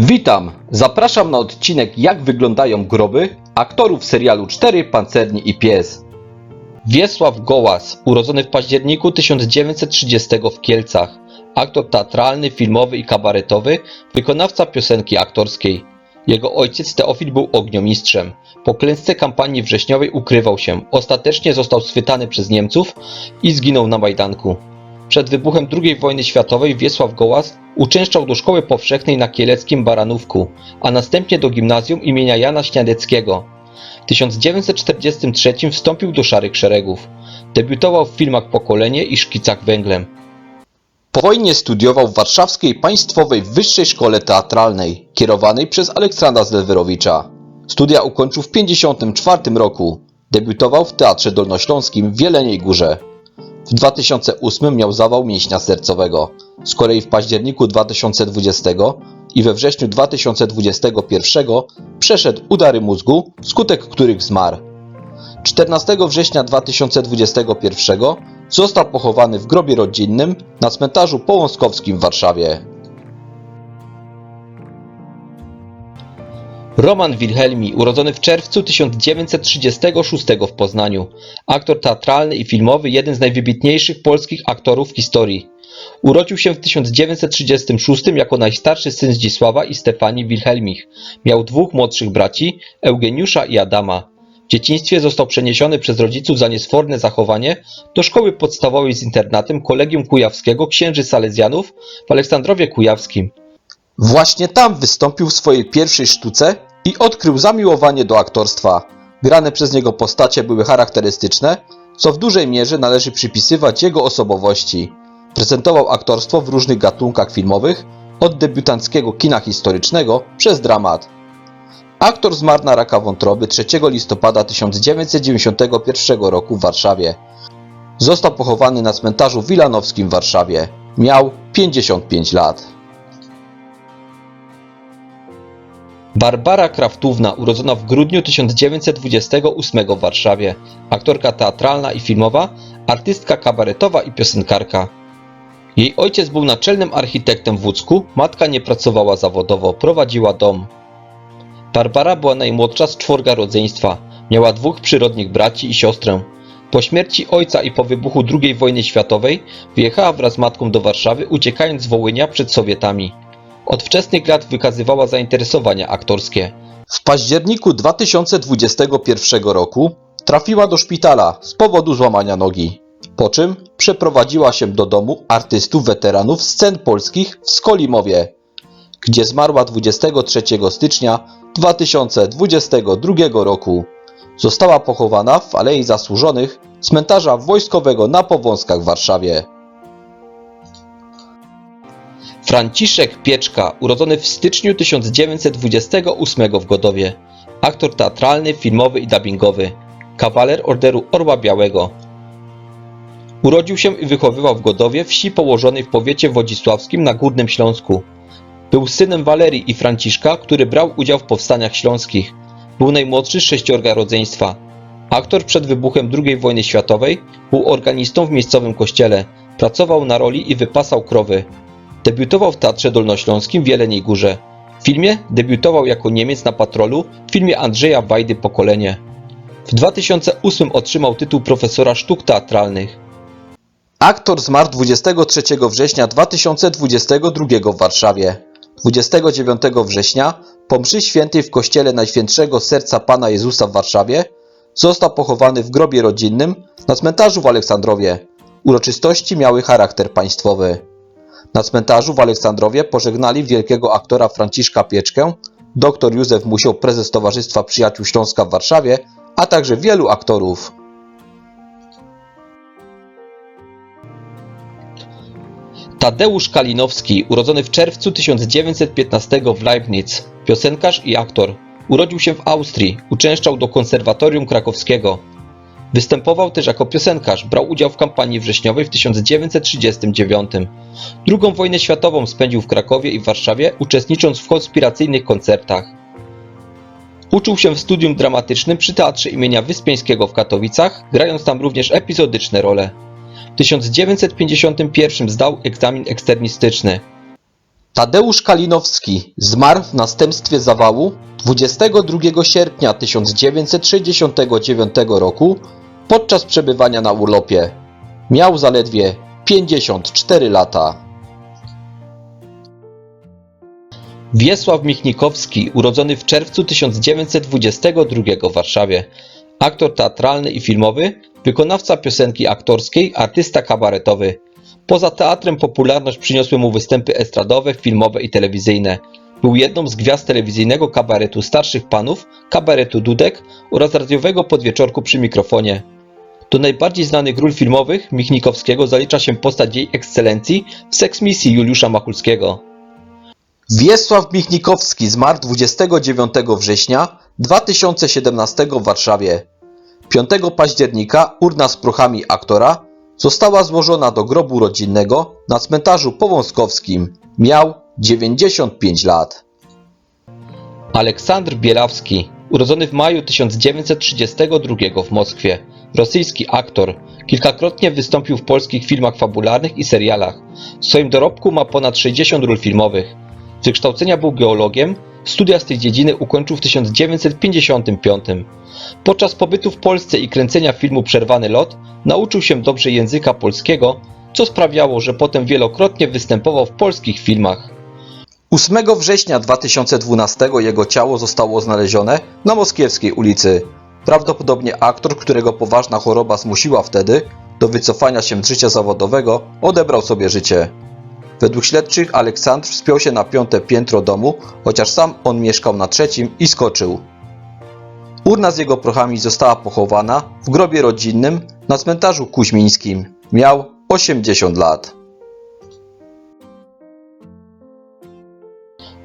Witam! Zapraszam na odcinek Jak wyglądają groby aktorów serialu Cztery Pancerni i Pies. Wiesław Gołas, urodzony w październiku 1930 w Kielcach, aktor teatralny, filmowy i kabaretowy, wykonawca piosenki aktorskiej. Jego ojciec Teofil był ogniomistrzem. Po klęsce kampanii wrześniowej ukrywał się. Ostatecznie został schwytany przez Niemców i zginął na Majdanku. Przed wybuchem II wojny światowej Wiesław Gołas uczęszczał do szkoły powszechnej na kieleckim Baranówku, a następnie do gimnazjum imienia Jana Śniadeckiego. W 1943 wstąpił do Szarych Szeregów. Debiutował w filmach Pokolenie i Szkicach węglem. Po wojnie studiował w Warszawskiej Państwowej Wyższej Szkole Teatralnej, kierowanej przez Aleksandra Zlewerowicza. Studia ukończył w 1954 roku. Debiutował w Teatrze Dolnośląskim w Jeleniej Górze. W 2008 miał zawał mięśnia sercowego. Z kolei w październiku 2020 i we wrześniu 2021 przeszedł udary mózgu, wskutek których zmarł. 14 września 2021 został pochowany w grobie rodzinnym na cmentarzu połąskowskim w Warszawie. Roman Wilhelmi, urodzony w czerwcu 1936 w Poznaniu. Aktor teatralny i filmowy, jeden z najwybitniejszych polskich aktorów w historii. Urodził się w 1936 jako najstarszy syn Zdzisława i Stefanii Wilhelmich. Miał dwóch młodszych braci, Eugeniusza i Adama. W dzieciństwie został przeniesiony przez rodziców za niesforne zachowanie do szkoły podstawowej z internatem Kolegium Kujawskiego Księży Salezjanów w Aleksandrowie Kujawskim. Właśnie tam wystąpił w swojej pierwszej sztuce i odkrył zamiłowanie do aktorstwa. Grane przez niego postacie były charakterystyczne, co w dużej mierze należy przypisywać jego osobowości. Prezentował aktorstwo w różnych gatunkach filmowych, od debiutanckiego kina historycznego przez dramat. Aktor zmarł na raka wątroby 3 listopada 1991 roku w Warszawie. Został pochowany na cmentarzu wilanowskim w Warszawie. Miał 55 lat. Barbara Kraftówna, urodzona w grudniu 1928 w Warszawie, aktorka teatralna i filmowa, artystka kabaretowa i piosenkarka. Jej ojciec był naczelnym architektem w Łódzku, matka nie pracowała zawodowo, prowadziła dom. Barbara była najmłodsza z czworga rodzeństwa. Miała dwóch przyrodnich braci i siostrę. Po śmierci ojca i po wybuchu II wojny światowej wyjechała wraz z matką do Warszawy, uciekając z Wołynia przed Sowietami. Od wczesnych lat wykazywała zainteresowania aktorskie. W październiku 2021 roku trafiła do szpitala z powodu złamania nogi. Po czym przeprowadziła się do domu artystów weteranów scen polskich w Skolimowie, gdzie zmarła 23 stycznia 2022 roku. Została pochowana w Alei Zasłużonych cmentarza wojskowego na Powązkach w Warszawie. Franciszek Pieczka, urodzony w styczniu 1928 w Godowie. Aktor teatralny, filmowy i dubbingowy. Kawaler Orderu Orła Białego. Urodził się i wychowywał w Godowie, wsi położonej w powiecie wodzisławskim na Górnym Śląsku. Był synem Walerii i Franciszka, który brał udział w powstaniach śląskich. Był najmłodszy z sześciorga rodzeństwa. Aktor przed wybuchem II wojny światowej był organistą w miejscowym kościele. Pracował na roli i wypasał krowy. Debiutował w Teatrze Dolnośląskim w Jeleniej Górze. W filmie debiutował jako Niemiec na patrolu w filmie Andrzeja Wajdy Pokolenie. W 2008 otrzymał tytuł profesora sztuk teatralnych. Aktor zmarł 23 września 2022 w Warszawie. 29 września po mszy świętej w kościele Najświętszego Serca Pana Jezusa w Warszawie został pochowany w grobie rodzinnym na cmentarzu w Aleksandrowie. Uroczystości miały charakter państwowy. Na cmentarzu w Aleksandrowie pożegnali wielkiego aktora Franciszka Pieczkę, dr Józef Musiał, prezes Towarzystwa Przyjaciół Śląska w Warszawie, a także wielu aktorów. Tadeusz Kalinowski, urodzony w czerwcu 1915 w Leibniz, piosenkarz i aktor. Urodził się w Austrii, uczęszczał do konserwatorium krakowskiego. Występował też jako piosenkarz, brał udział w kampanii wrześniowej w 1939. Drugą wojnę światową spędził w Krakowie i w Warszawie, uczestnicząc w konspiracyjnych koncertach. Uczył się w studium dramatycznym przy Teatrze imienia Wyspiańskiego w Katowicach, grając tam również epizodyczne role. W 1951 zdał egzamin eksternistyczny. Tadeusz Kalinowski zmarł w następstwie zawału 22 sierpnia 1969 roku podczas przebywania na urlopie. Miał zaledwie 54 lata. Wiesław Michnikowski, urodzony w czerwcu 1922 w Warszawie. Aktor teatralny i filmowy, wykonawca piosenki aktorskiej, artysta kabaretowy. Poza teatrem popularność przyniosły mu występy estradowe, filmowe i telewizyjne. Był jedną z gwiazd telewizyjnego kabaretu Starszych Panów, kabaretu Dudek oraz radiowego podwieczorku przy mikrofonie. Do najbardziej znanych ról filmowych Michnikowskiego zalicza się postać jej ekscelencji w seksmisji Juliusza Machulskiego. Wiesław Michnikowski zmarł 29 września 2017 w Warszawie. 5 października urna z prochami aktora została złożona do grobu rodzinnego na cmentarzu powązkowskim. Miał 95 lat. Aleksandr Bielawski, urodzony w maju 1932 w Moskwie, rosyjski aktor, kilkakrotnie wystąpił w polskich filmach fabularnych i serialach. W swoim dorobku ma ponad 60 ról filmowych. Z wykształcenia był geologiem, studia z tej dziedziny ukończył w 1955. Podczas pobytu w Polsce i kręcenia filmu Przerwany lot nauczył się dobrze języka polskiego, co sprawiało, że potem wielokrotnie występował w polskich filmach. 8 września 2012 jego ciało zostało znalezione na Moskiewskiej ulicy. Prawdopodobnie aktor, którego poważna choroba zmusiła wtedy do wycofania się z życia zawodowego, odebrał sobie życie. Według śledczych Aleksandr wspiął się na piąte piętro domu, chociaż sam on mieszkał na trzecim i skoczył. Urna z jego prochami została pochowana w grobie rodzinnym na cmentarzu kuźmińskim. Miał 80 lat.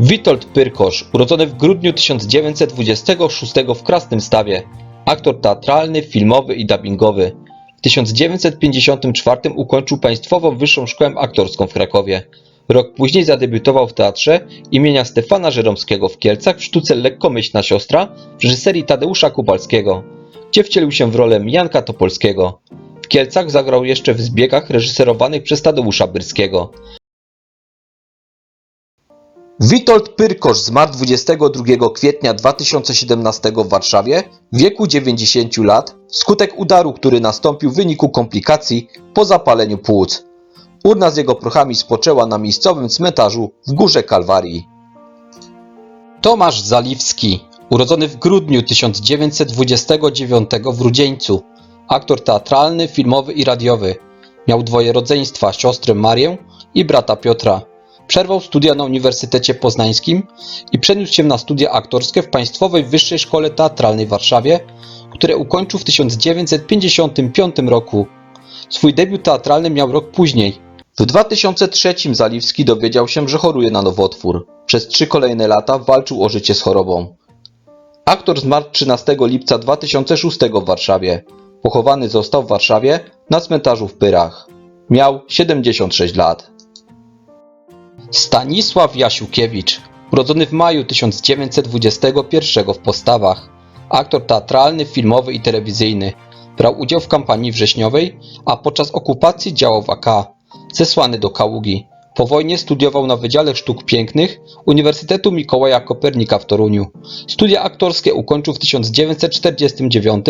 Witold Pyrkosz, urodzony w grudniu 1926 w Krasnym Stawie, aktor teatralny, filmowy i dubbingowy. W 1954 ukończył Państwową Wyższą Szkołę Aktorską w Krakowie. Rok później zadebiutował w teatrze imienia Stefana Żeromskiego w Kielcach w sztuce Lekkomyślna siostra w reżyserii Tadeusza Kubalskiego, gdzie wcielił się w rolę Janka Topolskiego. W Kielcach zagrał jeszcze w zbiegach reżyserowanych przez Tadeusza Byrskiego. Witold Pyrkosz zmarł 22 kwietnia 2017 w Warszawie w wieku 90 lat wskutek udaru, który nastąpił w wyniku komplikacji po zapaleniu płuc. Urna z jego prochami spoczęła na miejscowym cmentarzu w Górze Kalwarii. Tomasz Zaliwski, urodzony w grudniu 1929 w Rudzieńcu, aktor teatralny, filmowy i radiowy. Miał dwoje rodzeństwa, siostrę Marię i brata Piotra. Przerwał studia na Uniwersytecie Poznańskim i przeniósł się na studia aktorskie w Państwowej Wyższej Szkole Teatralnej w Warszawie, które ukończył w 1955 roku. Swój debiut teatralny miał rok później. W 2003 Zaliwski dowiedział się, że choruje na nowotwór. Przez trzy kolejne lata walczył o życie z chorobą. Aktor zmarł 13 lipca 2006 w Warszawie. Pochowany został w Warszawie na cmentarzu w Pyrach. Miał 76 lat. Stanisław Jasiukiewicz, urodzony w maju 1921 w Postawach, aktor teatralny, filmowy i telewizyjny. Brał udział w kampanii wrześniowej, a podczas okupacji działał w AK. Zesłany do Kaługi. Po wojnie studiował na Wydziale Sztuk Pięknych Uniwersytetu Mikołaja Kopernika w Toruniu. Studia aktorskie ukończył w 1949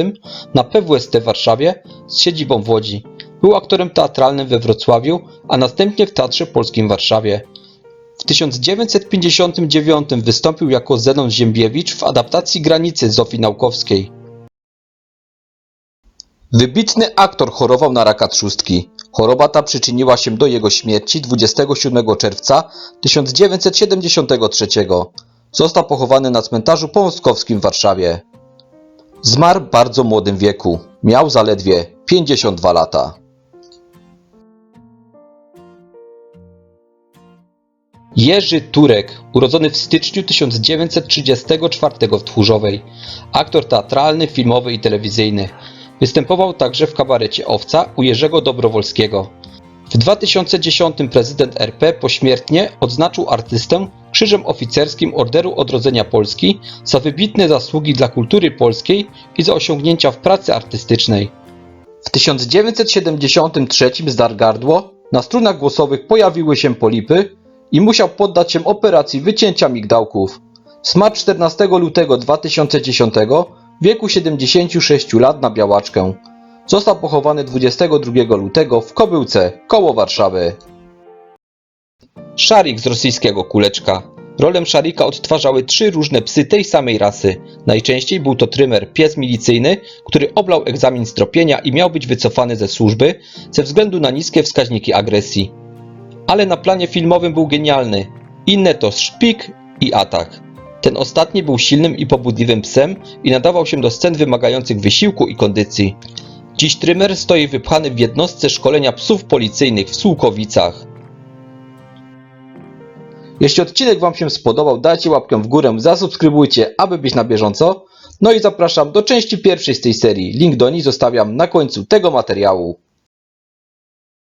na PWST w Warszawie z siedzibą w Łodzi. Był aktorem teatralnym we Wrocławiu, a następnie w Teatrze Polskim w Warszawie. W 1959 wystąpił jako Zenon Ziembiewicz w adaptacji Granicy Zofii Naukowskiej. Wybitny aktor chorował na raka trzustki. Choroba ta przyczyniła się do jego śmierci 27 czerwca 1973. Został pochowany na cmentarzu Połąskowskim w Warszawie. Zmarł w bardzo młodym wieku. Miał zaledwie 52 lata. Jerzy Turek, urodzony w styczniu 1934 w Tchórzowej. Aktor teatralny, filmowy i telewizyjny. Występował także w kabarecie Owca u Jerzego Dobrowolskiego. W 2010 prezydent RP pośmiertnie odznaczył artystę Krzyżem Oficerskim Orderu Odrodzenia Polski za wybitne zasługi dla kultury polskiej i za osiągnięcia w pracy artystycznej. W 1973 zdarł gardło, na strunach głosowych pojawiły się polipy i musiał poddać się operacji wycięcia migdałków. Zmarł 14 lutego 2010 w wieku 76 lat na białaczkę. Został pochowany 22 lutego w Kobyłce, koło Warszawy. Szarik z rosyjskiego kuleczka. Rolę Szarika odtwarzały trzy różne psy tej samej rasy. Najczęściej był to trymer pies milicyjny, który oblał egzamin z tropienia i miał być wycofany ze służby ze względu na niskie wskaźniki agresji. Ale na planie filmowym był genialny. Inne to szpik i atak. Ten ostatni był silnym i pobudliwym psem i nadawał się do scen wymagających wysiłku i kondycji. Dziś trymer stoi wypchany w jednostce szkolenia psów policyjnych w Sułkowicach. Jeśli odcinek Wam się spodobał, dajcie łapkę w górę, zasubskrybujcie, aby być na bieżąco. No i zapraszam do części pierwszej z tej serii. Link do niej zostawiam na końcu tego materiału.